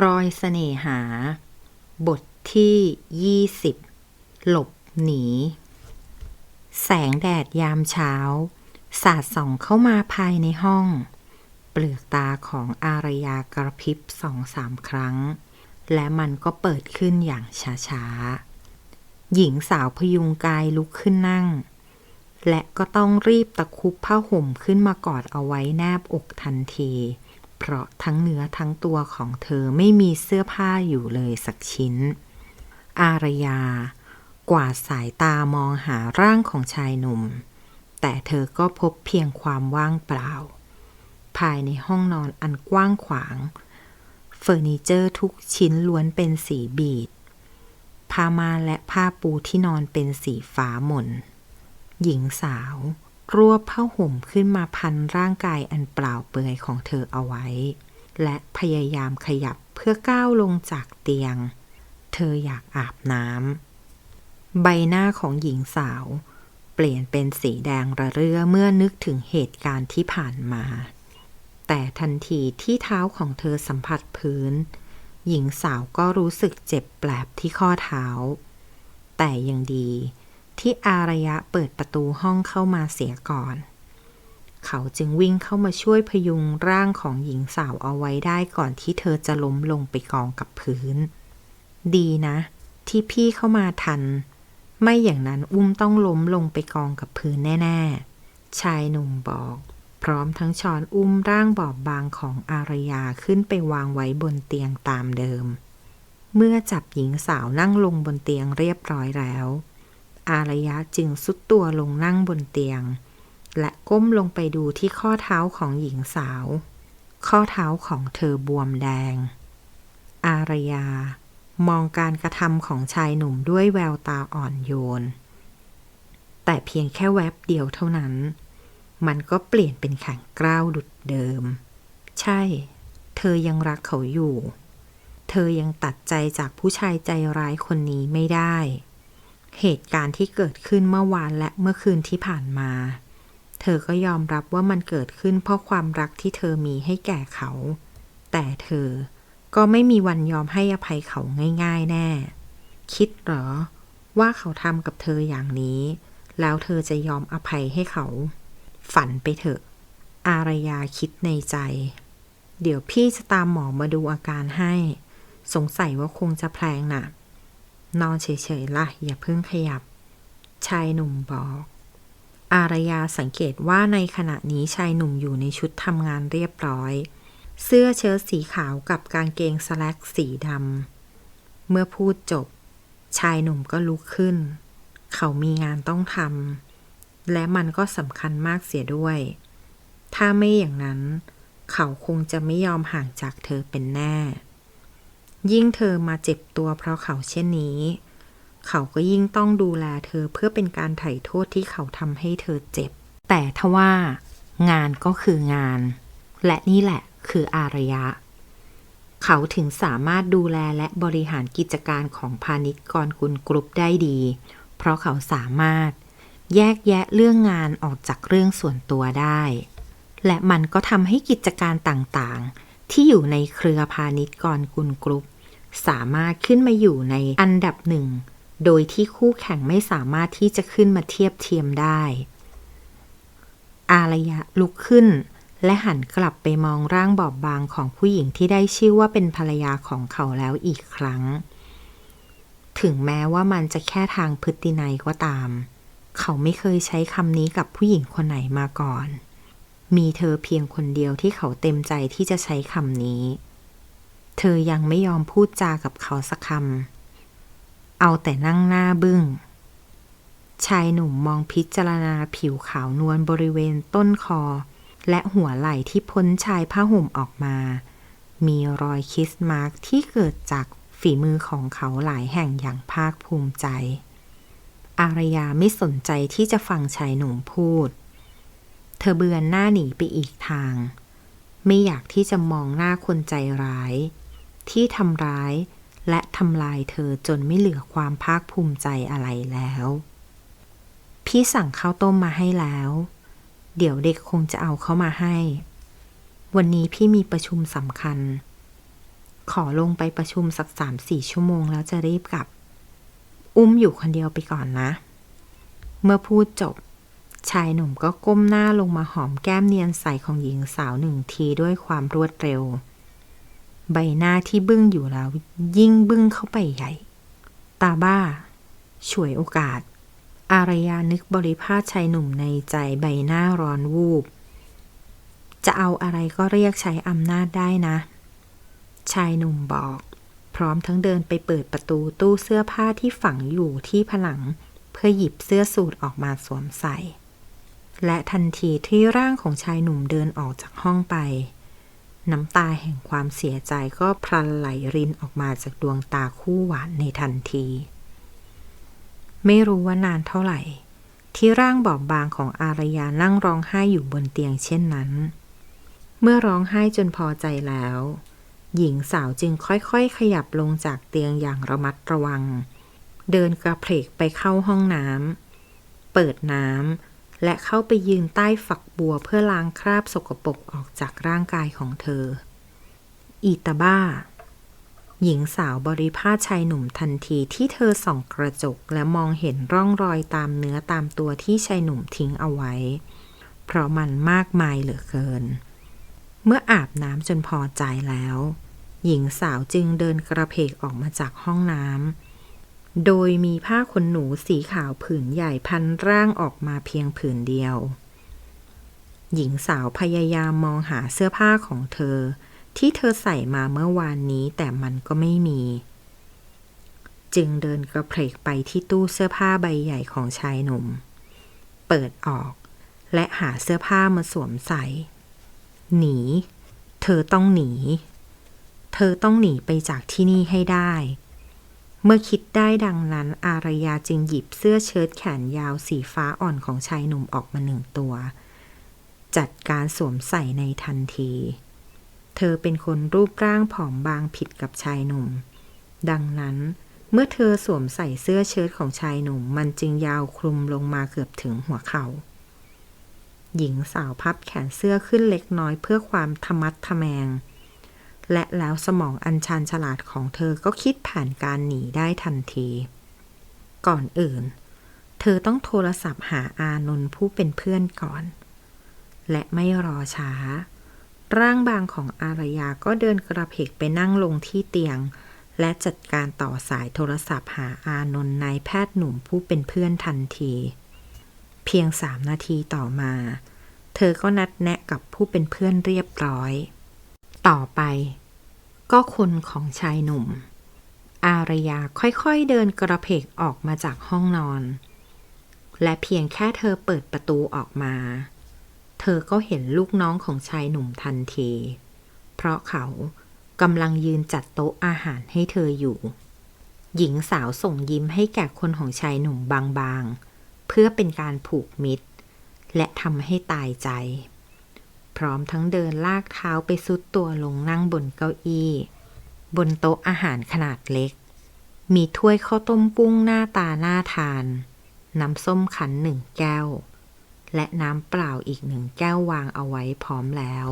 รอยเสน่หา บทที่ 20 หลบหนี แสงแดดยามเช้า สาดส่องเข้ามาภายในห้อง เปลือกตาของอารยากระพริบสองสามครั้ง และมันก็เปิดขึ้นอย่างช้าๆ หญิงสาวพยุงกายลุกขึ้นนั่ง และก็ต้องรีบตะคุบผ้าห่มขึ้นมากอดเอาไว้แนบอกทันที เพราะทั้งเนื้อทั้งตัวของเธอไม่มีเสื้อผ้าอยู่เลยสักชิ้น อารยากวาดสายตามองหาร่างของชายหนุ่ม แต่เธอก็พบเพียงความว่างเปล่า ภายในห้องนอนอันกว้างขวาง เฟอร์นิเจอร์ทุกชิ้นล้วนเป็นสีบีดผ้าม่านและผ้าปูที่นอนเป็นสีฟ้าหม่นหญิงสาว รวบผ้าห่มขึ้นมาพันร่างกายอันเปล่าเปลือยของเธอเอาไว้ และพยายามขยับเพื่อก้าวลงจากเตียง เธออยากอาบน้ำใบหน้าของหญิงสาว เปลี่ยนเป็นสีแดงระเรื่อเมื่อนึกถึงเหตุการณ์ที่ผ่านมา แต่ทันทีที่เท้าของเธอสัมผัสพื้น หญิงสาวก็รู้สึกเจ็บแปลบที่ข้อเท้า แต่ยังดี ที่อารยะเปิดประตูห้องเข้ามาเสียก่อน เขาจึงวิ่งเข้ามาช่วยพยุงร่างของหญิงสาวเอาไว้ได้ก่อนที่เธอจะล้มลงไปกองกับพื้น ดีนะ ที่พี่เข้ามาทัน ไม่อย่างนั้นอุ้มต้องล้มลงไปกองกับพื้นแน่ ๆ ชายหนุ่มบอก พร้อมทั้งช้อนอุ้มร่างบอบบางของอารยาขึ้นไปวางไว้บนเตียงตามเดิม เมื่อจับหญิงสาวนั่งลงบนเตียงเรียบร้อยแล้ว อารยะจึงสุดตัวลงนั่งบนเตียง และก้มลงไปดูที่ข้อเท้าของหญิงสาว ข้อเท้าของเธอบวมแดง อารยามองการกระทำของชายหนุ่มด้วยแววตาอ่อนโยน แต่เพียงแค่แวบเดียวเท่านั้น มันก็เปลี่ยนเป็นแข็งกร้าวดุดเดิม ใช่ เธอยังรักเขาอยู่ เธอยังตัดใจจากผู้ชายใจร้ายคนนี้ไม่ได้ เหตุการณ์ที่เกิดขึ้นเมื่อวานและเมื่อคืนที่ผ่านมา เธอก็ยอมรับว่ามันเกิดขึ้นเพราะความรักที่เธอมีให้แก่เขา แต่เธอก็ไม่มีวันยอมให้อภัยเขาง่าย ๆ แน่ คิดหรอ ว่าเขาทำกับเธออย่างนี้ แล้วเธอจะยอมอภัยให้เขา ฝันไปเถอะ อารยาคิดในใจ เดี๋ยวพี่จะตามหมอมาดูอาการให้ สงสัยว่าคงจะแพลงหน่ะ นอนเฉยๆล่ะ อย่าเพิ่งขยับ ชายหนุ่มบอก อารยาสังเกตว่าในขณะนี้ชายหนุ่มอยู่ในชุดทำงานเรียบร้อย เสื้อเชิ้ตสีขาวกับกางเกงสแลกสีดำ เมื่อพูดจบ ชายหนุ่มก็ลุกขึ้น เขามีงานต้องทำ และมันก็สำคัญมากเสียด้วย ถ้าไม่อย่างนั้น เขาคงจะไม่ยอมห่างจากเธอเป็นแน่ ยิ่งเธอมาเจ็บตัวเพราะเขาเช่นนี้ เขาก็ยิ่งต้องดูแลเธอเพื่อเป็นการไถ่โทษที่เขาทำให้เธอเจ็บ แต่ทว่างานก็คืองาน และนี่แหละคืออารยะ เขาถึงสามารถดูแลและบริหารกิจการของพาณิชย์กรกุลกรุ๊ปได้ดี เพราะเขาสามารถแยกแยะเรื่องงานออกจากเรื่องส่วนตัวได้ และมันก็ทำให้กิจการต่างๆ ที่อยู่ในเครือพาณิชย์กรกุลกรุ๊ป สามารถขึ้นมาอยู่ในอันดับหนึ่ง โดยที่คู่แข่งไม่สามารถที่จะขึ้นมาเทียบเทียมได้ อารยะลุกขึ้น และหันกลับไปมองร่างบอบบางของผู้หญิงที่ได้ชื่อว่าเป็นภรรยาของเขาแล้วอีกครั้ง ถึงแม้ว่ามันจะแค่ทางพฤตินัยก็ตาม เขาไม่เคยใช้คำนี้กับผู้หญิงคนไหนมาก่อน มีเธอเพียงคนเดียวที่เขาเต็มใจที่จะใช้คำนี้ เธอยังไม่ยอมพูดจากับเขาสักคำ เอาแต่นั่งหน้าบึง้ง ชายหนุ่มมองพิจารณาผิวขาวนวลบริเวณต้นคอ และหัวไหล่ที่พ้นชายผ้าห่มออกมา มีรอยคิสมาร์กที่เกิดจากฝีมือของเขาหลายแห่งอย่างภาคภูมิใจ อารยาไม่สนใจที่จะฟังชายหนุ่มพูด เธอเบือนหน้าหนีไปอีกทาง ไม่อยากที่จะมองหน้าคนใจร้าย ที่ทำร้าย และทำลายเธอจนไม่เหลือความภาคภูมิใจอะไรแล้ว พี่สั่งข้าวต้มมาให้แล้ว เดี๋ยวเด็กคงจะเอาเข้ามาให้ วันนี้พี่มีประชุมสำคัญ ขอลงไปประชุมสักสามสี่ชั่วโมงแล้วจะรีบกลับ อุ้มอยู่คนเดียวไปก่อนนะ เมื่อพูดจบชายหนุ่มก็ก้มหน้าลงมาหอมแก้มเนียนใสของหญิงสาวหนึ่งทีด้วยความรวดเร็ว ใบหน้าที่บึ้งอยู่แล้ว ยิ่งบึ้งเข้าไปใหญ่ ตาบ้าฉวยโอกาส อารยานึกบริพาชายหนุ่มในใจใบหน้าร้อนวูบ จะเอาอะไรก็เรียกใช้อำนาจได้นะ ชายหนุ่มบอก พร้อมทั้งเดินไปเปิดประตูตู้เสื้อผ้าที่ฝังอยู่ที่ผนัง เพื่อหยิบเสื้อสูทออกมาสวมใส่ และทันทีที่ร่างของชายหนุ่มเดินออกจากห้องไป น้ำตาแห่งความเสียใจก็พลันไหลรินออกมาจากดวงตาคู่หวานในทันที ไม่รู้ว่านานเท่าไหร่ ที่ร่างบอบบางของอารยานั่งร้องไห้อยู่บนเตียงเช่นนั้น เมื่อร้องไห้จนพอใจแล้ว หญิงสาวจึงค่อยๆ ขยับลงจากเตียงอย่างระมัดระวัง เดินกระเพกไปเข้าห้องน้ำเปิดน้ำ และเข้าไปยืนใต้ฝักบัวเพื่อล้างคราบสกปรกออกจากร่างกายของเธอ อีตาบ้า หญิงสาวบริพาชายหนุ่มทันทีที่เธอส่องกระจกและมองเห็นร่องรอยตามเนื้อตามตัวที่ชายหนุ่มทิ้งเอาไว้ เพราะมันมากมายเหลือเกิน เมื่ออาบน้ำจนพอใจแล้ว หญิงสาวจึงเดินกระเพกออกมาจากห้องน้ำ โดยมีผ้าขนหนูสีขาวผืนใหญ่พันร่างออกมาเพียงผืนเดียว หญิงสาวพยายามมองหาเสื้อผ้าของเธอ ที่เธอใส่มาเมื่อวานนี้แต่มันก็ไม่มี จึงเดินกระเพกไปที่ตู้เสื้อผ้าใบใหญ่ของชายหนุ่ม เปิดออก และหาเสื้อผ้ามาสวมใส่ หนี เธอต้องหนี เธอต้องหนีไปจากที่นี่ให้ได้ เมื่อคิดได้ดังนั้นอารยาจึงหยิบเสื้อเชิ้ตแขนยาวสีฟ้าอ่อนของชายหนุ่มออกมาหนึ่งตัว จัดการสวมใส่ในทันที เธอเป็นคนรูปร่างผอมบางผิดกับชายหนุ่ม ดังนั้นเมื่อเธอสวมใส่เสื้อเชิ้ตของชายหนุ่ม มันจึงยาวคลุมลงมาเกือบถึงหัวเขา่าหญิงสาวพับแขนเสื้อขึ้นเล็กน้อยเพื่อความทะมัดทะแมง และแล้วสมองอันชันฉลาดของเธอก็คิดผ่านการหนีได้ทันที ก่อนอื่น เธอต้องโทรศัพท์หาอานนท์ผู้เป็นเพื่อนก่อน และไม่รอช้า ร่างบางของอารยาก็เดินกระเพกไปนั่งลงที่เตียง และจัดการต่อสายโทรศัพท์หาอานนท์นายแพทย์หนุ่มผู้เป็นเพื่อนทันที เพียงสามนาทีต่อมา เธอก็นัดแนะกับผู้เป็นเพื่อนเรียบร้อย ต่อไป ก็คนของชายหนุ่ม อารยาค่อยๆเดินกระเพกออกมาจากห้องนอน และเพียงแค่เธอเปิดประตูออกมา เธอก็เห็นลูกน้องของชายหนุ่มทันที เพราะเขากำลังยืนจัดโต๊ะอาหารให้เธออยู่ หญิงสาวส่งยิ้มให้แก่คนของชายหนุ่มบางๆ เพื่อเป็นการผูกมิตร และทำให้ตายใจ พร้อมทั้งเดินลากเท้าไปซุดตัวลงนั่งบนเก้าอี้ บนโต๊ะอาหารขนาดเล็ก มีถ้วยข้าวต้มปุ้งหน้าตาน่าทาน น้ำส้มขันหนึ่งแก้ว และน้ำเปล่าอีกหนึ่งแก้ววางเอาไว้พร้อมแล้ว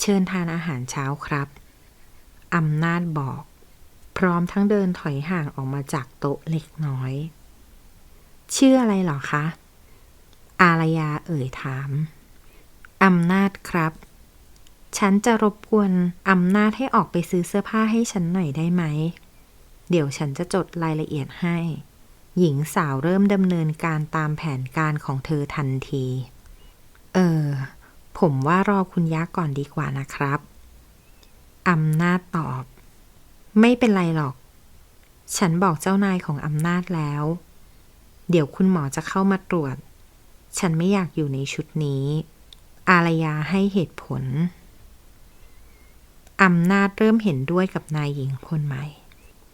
เชิญทานอาหารเช้าครับอำนาจบอก พร้อมทั้งเดินถอยห่างออกมาจากโต๊ะเล็กน้อย ชื่ออะไรหรอคะ อารยาเอ่ยถาม อำนาจครับ ฉันจะรบกวนอำนาจให้ออกไปซื้อเสื้อผ้าให้ฉันหน่อยได้ไหม เดี๋ยวฉันจะจดรายละเอียดให้ หญิงสาวเริ่มดำเนินการตามแผนการของเธอทันที เออ ผมว่ารอคุณยักษ์ก่อนดีกว่านะครับอำนาจตอบ ไม่เป็นไรหรอก ฉันบอกเจ้านายของอำนาจแล้ว เดี๋ยวคุณหมอจะเข้ามาตรวจ ฉันไม่อยากอยู่ในชุดนี้ อารยาให้เหตุผล อำนาจเริ่มเห็นด้วยกับนายหญิงคนใหม่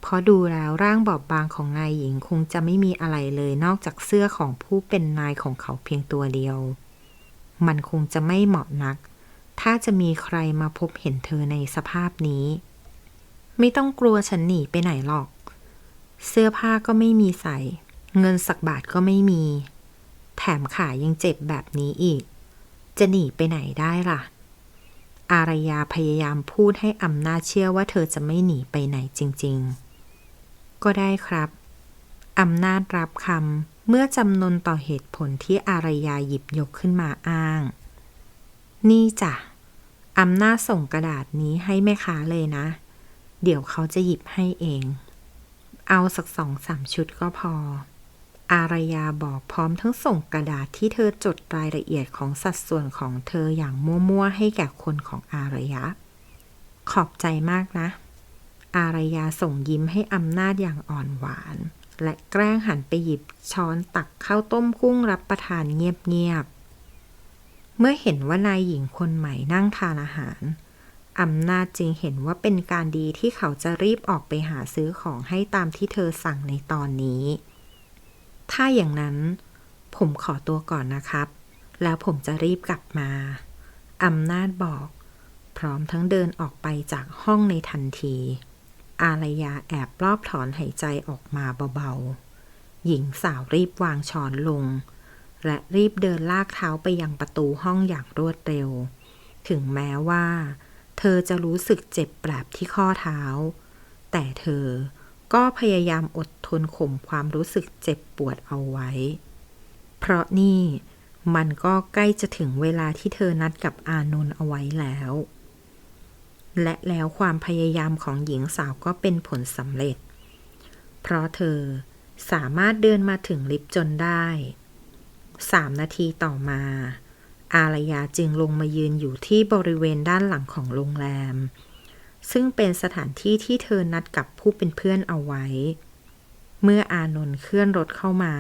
เพราะดูแล้วร่างบอบบางของนายหญิงคงจะไม่มีอะไรเลยนอกจากเสื้อของผู้เป็นนายของเขาเพียงตัวเดียว มันคงจะไม่เหมาะนัก ถ้าจะมีใครมาพบเห็นเธอในสภาพนี้ ไม่ต้องกลัวฉันหนีไปไหนหรอก เสื้อผ้าก็ไม่มีใส่ เงินสักบาทก็ไม่มี แถมขายังเจ็บแบบนี้อีก จะหนีไปไหนได้ล่ะ อารยาพยายามพูดให้อำนาจเชื่อว่าเธอจะไม่หนีไปไหนจริง ๆ ก็ได้ครับ อำนาจรับคำเมื่อจำนนต่อเหตุผลที่อารยาหยิบยกขึ้นมาอ้าง นี่จ้ะอำนาจส่งกระดาษนี้ให้แม่ค้าเลยนะ เดี๋ยวเขาจะหยิบให้เอง เอาสักสองสามชุดก็พอ อารยาบอกพร้อมทั้งส่งกระดาษที่เธอจดรายละเอียดของสัดส่วนของเธออย่างมั่วๆให้แก่คนของอารยะขอบใจมากนะ อารยาส่งยิ้มให้อำนาจอย่างอ่อนหวาน และแกล้งหันไปหยิบช้อนตักข้าวต้มกุ้งรับประทานเงียบๆ เมื่อเห็นว่านายหญิงคนใหม่นั่งทานอาหารอำนาจจึงเห็นว่าเป็นการดีที่เขาจะรีบออกไปหาซื้อของให้ตามที่เธอสั่งในตอนนี้ ถ้าอย่างนั้นผมขอตัวก่อนนะครับ แล้วผมจะรีบกลับมา อำนาจบอก พร้อมทั้งเดินออกไปจากห้องในทันที อารยาแอบรอบถอนหายใจออกมาเบาๆ หญิงสาวรีบวางช้อนลง และรีบเดินลากเท้าไปยังประตูห้องอย่างรวดเร็ว ถึงแม้ว่า เธอจะรู้สึกเจ็บแปลบที่ข้อเท้า แต่เธอ ก็พยายามอดทนข่มความรู้สึกเจ็บปวดเอาไว้ เพราะนี่มันก็ใกล้จะถึงเวลาที่เธอนัดกับอานนท์เอาไว้แล้ว และแล้วความพยายามของหญิงสาวก็เป็นผลสำเร็จ เพราะเธอสามารถเดินมาถึงลิฟต์จนได้สามนาทีต่อมา อารยาจึงลงมายืนอยู่ที่บริเวณด้านหลังของโรงแรม ซึ่งเป็นสถานที่ที่เธอนัดกับผู้เป็นเพื่อนเอาไว้ เมื่ออานนท์เคลื่อนรถเข้ามา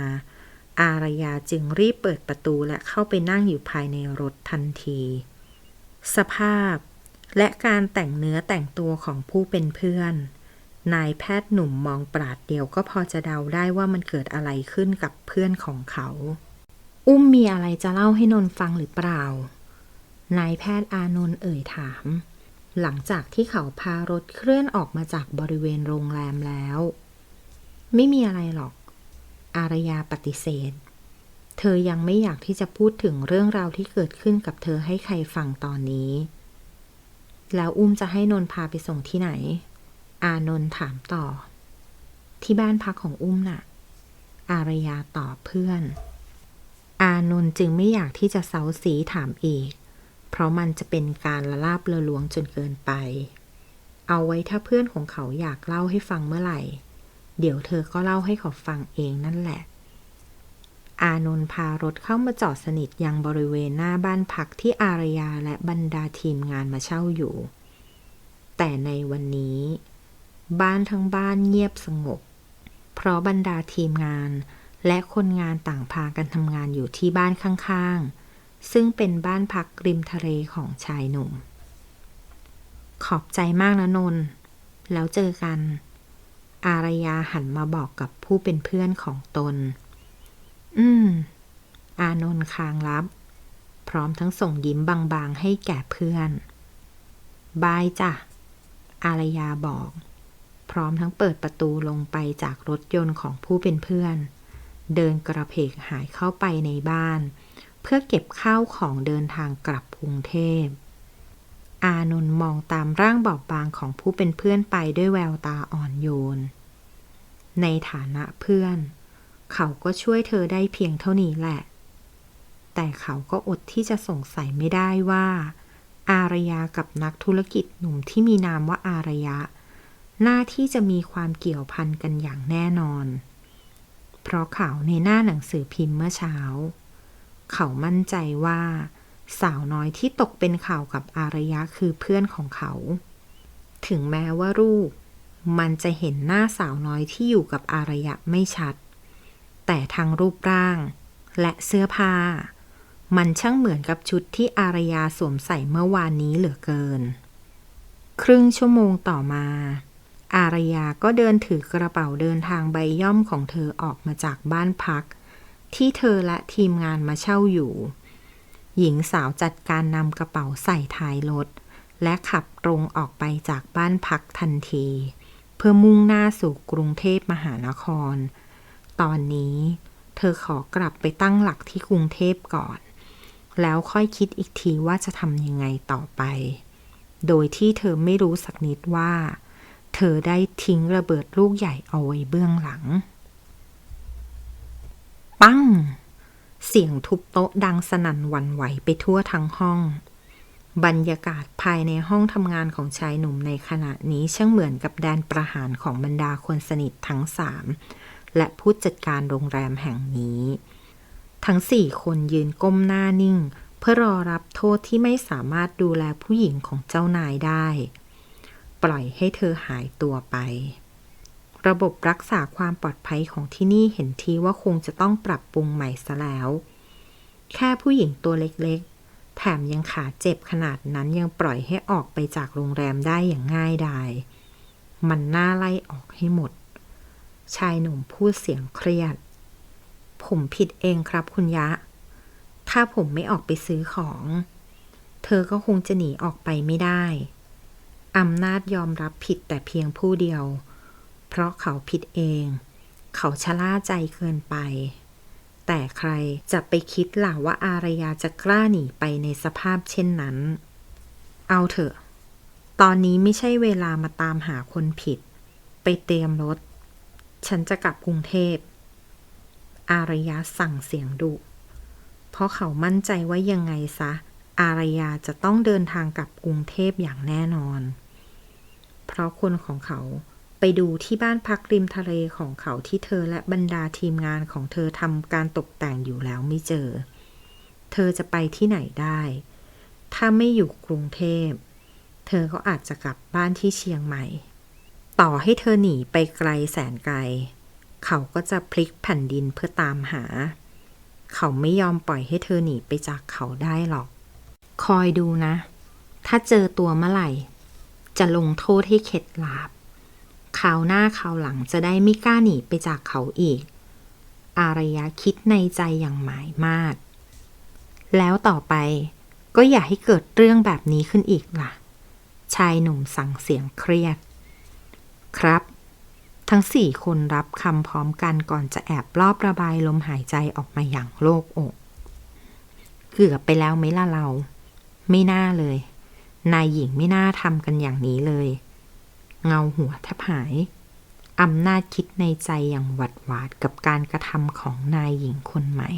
อารยาจึงรีบเปิดประตูและเข้าไปนั่งอยู่ภายในรถทันที สภาพและการแต่งเนื้อแต่งตัวของผู้เป็นเพื่อน นายแพทย์หนุ่มมองปราดเดียวก็พอจะเดาได้ว่ามันเกิดอะไรขึ้นกับเพื่อนของเขา อุ้มมีอะไรจะเล่าให้นนท์ฟังหรือเปล่า นายแพทย์อานนท์เอ่ยถาม หลังจากที่เขาพารถเคลื่อนออกมาจากบริเวณโรงแรมแล้ว ไม่มีอะไรหรอก อารยาปฏิเสธ เธอยังไม่อยากที่จะพูดถึงเรื่องราวที่เกิดขึ้นกับเธอให้ใครฟังตอนนี้ แล้วอุ้มจะให้นนท์พาไปส่งที่ไหน อานนท์ถามต่อ ที่บ้านพักของอุ้มน่ะ อารยาตอบเพื่อน อานนท์จึงไม่อยากที่จะเซาซีถามอีก เพราะมันจะเป็นการละลาบเละลวงจนเกินไป เอาไว้ถ้าเพื่อนของเขาอยากเล่าให้ฟังเมื่อไหร่ เดี๋ยวเธอก็เล่าให้เขาฟังเองนั่นแหละ อานนท์พารถเข้ามาจอดสนิทยังบริเวณหน้าบ้านพักที่อารยาและบรรดาทีมงานมาเช่าอยู่ แต่ในวันนี้ บ้านทั้งบ้านเงียบสงบ เพราะบรรดาทีมงานและคนงานต่างพากันทำงานอยู่ที่บ้านข้างๆ ซึ่งเป็นบ้านพักริมทะเลของชายหนุ่ม ขอบใจมากนะนน แล้วเจอกัน อารยาหันมาบอกกับผู้เป็นเพื่อนของตน อืม อานนท์คางรับ พร้อมทั้งส่งยิ้มบางๆให้แก่เพื่อน บายจ้ะ อารยาบอก พร้อมทั้งเปิดประตูลงไปจากรถยนต์ของผู้เป็นเพื่อน เดินกระเพกหายเข้าไปในบ้าน เพื่อเก็บข้าวของเดินทางกลับกรุงเทพ อานนท์มองตามร่างบอบบางของผู้เป็นเพื่อนไปด้วยแววตาอ่อนโยน ในฐานะเพื่อน เขาก็ช่วยเธอได้เพียงเท่านี้แหละ แต่เขาก็อดที่จะสงสัยไม่ได้ว่า อารยากับนักธุรกิจหนุ่มที่มีนามว่าอารยะ หน้าที่จะมีความเกี่ยวพันกันอย่างแน่นอน เพราะข่าวในหน้าหนังสือพิมพ์เมื่อเช้า เขามั่นใจว่า สาวน้อยที่ตกเป็นข่าวกับอารยะคือเพื่อนของเขา ถึงแม้ว่ารูป มันจะเห็นหน้าสาวน้อยที่อยู่กับอารยะไม่ชัด แต่ทั้งรูปร่าง และเสื้อผ้า มันช่างเหมือนกับชุดที่อารยาสวมใส่เมื่อวานนี้เหลือเกิน ครึ่งชั่วโมงต่อมาอารยาก็เดินถือกระเป๋าเดินทางใบย่อมของเธอออกมาจากบ้านพัก ที่เธอและทีมงานมาเช่าอยู่ หญิงสาวจัดการนำกระเป๋าใส่ท้ายรถ และขับตรงออกไปจากบ้านพักทันที เพื่อมุ่งหน้าสู่กรุงเทพมหานคร ตอนนี้ เธอขอกลับไปตั้งหลักที่กรุงเทพก่อน แล้วค่อยคิดอีกทีว่าจะทำยังไงต่อไป โดยที่เธอไม่รู้สักนิดว่า เธอได้ทิ้งระเบิดลูกใหญ่เอาไว้เบื้องหลัง ปั้ง เสียงทุบโต๊ะดังสนั่นหวั่นไหวไปทั่วทั้งห้อง บรรยากาศภายในห้องทำงานของชายหนุ่มในขณะนี้ช่างเหมือนกับแดนประหารของบรรดาคนสนิททั้งสามและผู้จัดการโรงแรมแห่งนี้ ทั้งสี่คนยืนก้มหน้านิ่ง เพื่อรอรับโทษที่ไม่สามารถดูแลผู้หญิงของเจ้านายได้ ปล่อยให้เธอหายตัวไป ระบบรักษาความปลอดภัยของที่นี่เห็นทีว่าคงจะต้องปรับปรุงใหม่ซะแล้ว แค่ผู้หญิงตัวเล็กๆ แถมยังขาเจ็บขนาดนั้นยังปล่อยให้ออกไปจากโรงแรมได้อย่างง่ายดาย มันน่าไล่ออกให้หมด ชายหนุ่มพูดเสียงเครียด ผมผิดเองครับคุณยะ ถ้าผมไม่ออกไปซื้อของ เธอก็คงจะหนีออกไปไม่ได้ อำนาจยอมรับผิดแต่เพียงผู้เดียว เพราะเขาผิดเอง เขาชะล่าใจเกินไป แต่ใครจะไปคิดล่ะว่าอารยาจะกล้าหนีไปในสภาพเช่นนั้น เอาเถอะ ตอนนี้ไม่ใช่เวลามาตามหาคนผิด ไปเตรียมรถ ฉันจะกลับกรุงเทพ อารยาสั่งเสียงดุ เพราะเขามั่นใจว่ายังไงซะ อารยาจะต้องเดินทางกลับกรุงเทพอย่างแน่นอน เพราะคนของเขา ไปดูที่บ้านพักริมทะเลของเขาที่เธอและบรรดาทีมงานของเธอทำการตกแต่งอยู่แล้วไม่เจอ เธอจะไปที่ไหนได้ ถ้าไม่อยู่กรุงเทพ เธอก็อาจจะกลับบ้านที่เชียงใหม่ ต่อให้เธอหนีไปไกลแสนไกล เขาก็จะพลิกแผ่นดินเพื่อตามหา เขาไม่ยอมปล่อยให้เธอหนีไปจากเขาได้หรอก คอยดูนะ ถ้าเจอตัวเมื่อไหร่ จะลงโทษให้เข็ดหลาบ คราวหน้าคราวหลังจะได้ไม่กล้าหนีไปจากเขาอีก อารยะคิดในใจอย่างหมายมาก แล้วต่อไปก็อย่าให้เกิดเรื่องแบบนี้ขึ้นอีกล่ะ ชายหนุ่มสั่งเสียงเครียด ครับ ทั้งสี่คนรับคำพร้อมกันก่อนจะแอบรอบระบายลมหายใจออกมาอย่างโล่งอก เกือบไปแล้วไหมล่ะเรา ไม่น่าเลย นายหญิงไม่น่าทำกันอย่างนี้เลย เงาหัวแทบหายอำนาจคิดในใจอย่างหวัดหวาดกับการกระทำของนายหญิงคนใหม่